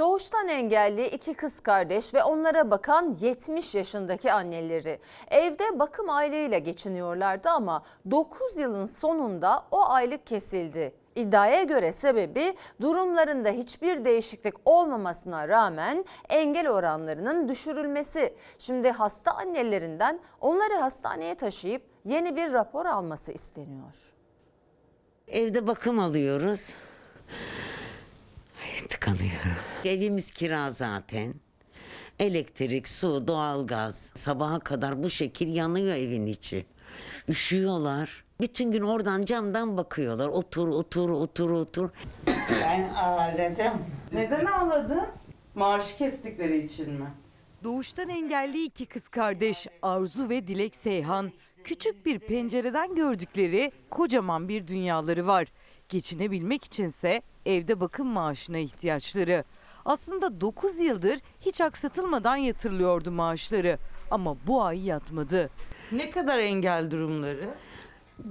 Doğuştan engelli iki kız kardeş ve onlara bakan 70 yaşındaki anneleri. Evde bakım aylığıyla geçiniyorlardı ama 9 yılın sonunda o aylık kesildi. İddiaya göre sebebi durumlarında hiçbir değişiklik olmamasına rağmen engel oranlarının düşürülmesi. Şimdi hasta annelerinden onları hastaneye taşıyıp yeni bir rapor alması isteniyor. Evde bakım alıyoruz. Tıkanıyorum. Evimiz kira zaten. Elektrik, su, doğalgaz. Sabaha kadar bu şekil yanıyor evin içi. Üşüyorlar. Bütün gün oradan camdan bakıyorlar. Otur, otur, otur, otur. Ben ağladım. Neden ağladın? Maaşı kestikleri için mi? Doğuştan engelli iki kız kardeş Arzu ve Dilek Seyhan. Küçük bir pencereden gördükleri kocaman bir dünyaları var. Geçinebilmek içinse evde bakım maaşına ihtiyaçları. Aslında 9 yıldır hiç aksatılmadan yatırılıyordu maaşları ama bu ay yatmadı. Ne kadar engel durumları?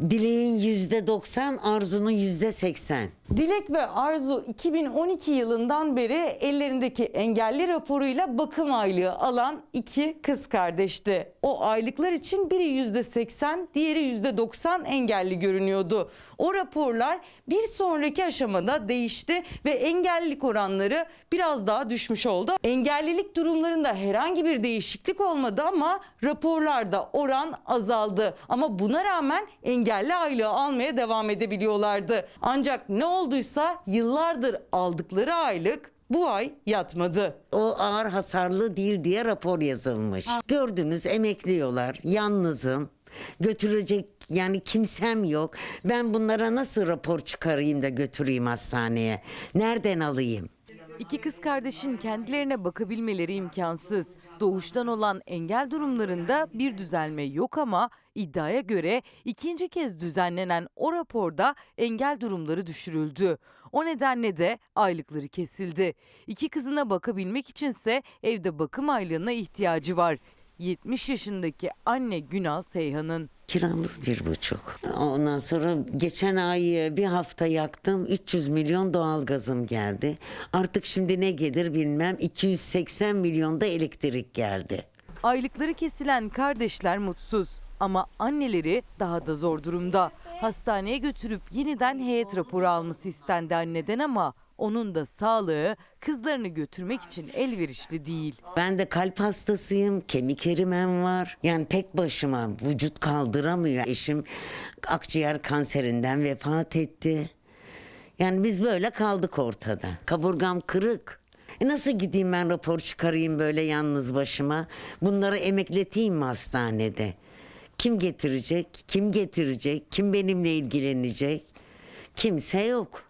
Dileğin yüzde doksan, arzunun yüzde seksen. Dilek ve Arzu 2012 yılından beri ellerindeki engelli raporuyla bakım aylığı alan iki kız kardeşti. O aylıklar için biri %80, diğeri %90 engelli görünüyordu. O raporlar bir sonraki aşamada değişti ve engellilik oranları biraz daha düşmüş oldu. Engellilik durumlarında herhangi bir değişiklik olmadı ama raporlarda oran azaldı. Ama buna rağmen engelli aylığı almaya devam edebiliyorlardı. Ancak ne olduysa yıllardır aldıkları aylık bu ay yatmadı. O ağır hasarlı değil diye rapor yazılmış. Gördünüz emekliyorlar. Yalnızım. Götürecek yani kimsem yok. Ben bunlara nasıl rapor çıkarayım da götüreyim hastaneye? Nereden alayım? İki kız kardeşin kendilerine bakabilmeleri imkansız. Doğuştan olan engel durumlarında bir düzelme yok ama iddiaya göre ikinci kez düzenlenen o raporda engel durumları düşürüldü. O nedenle de aylıkları kesildi. İki kızına bakabilmek içinse evde bakım aylığına ihtiyacı var. 70 yaşındaki anne Günal Seyhan'ın. Kiramız bir buçuk. Ondan sonra geçen ay e, bir hafta yaktım. 300 milyon doğalgazım geldi. Artık şimdi ne gelir bilmem. 280 milyon da elektrik geldi. Aylıkları kesilen kardeşler mutsuz ama anneleri daha da zor durumda. Hastaneye götürüp yeniden heyet raporu alması istendi anneden ama onun da sağlığı kızlarını götürmek için elverişli değil. Ben de kalp hastasıyım, kemik erimem var. Yani tek başıma vücut kaldıramıyor. Eşim akciğer kanserinden vefat etti. Yani biz böyle kaldık ortada. Kaburgam kırık. E nasıl gideyim ben rapor çıkarayım böyle yalnız başıma? Bunları emekleteyim mi hastanede? Kim getirecek? Kim getirecek? Kim benimle ilgilenecek? Kimse yok.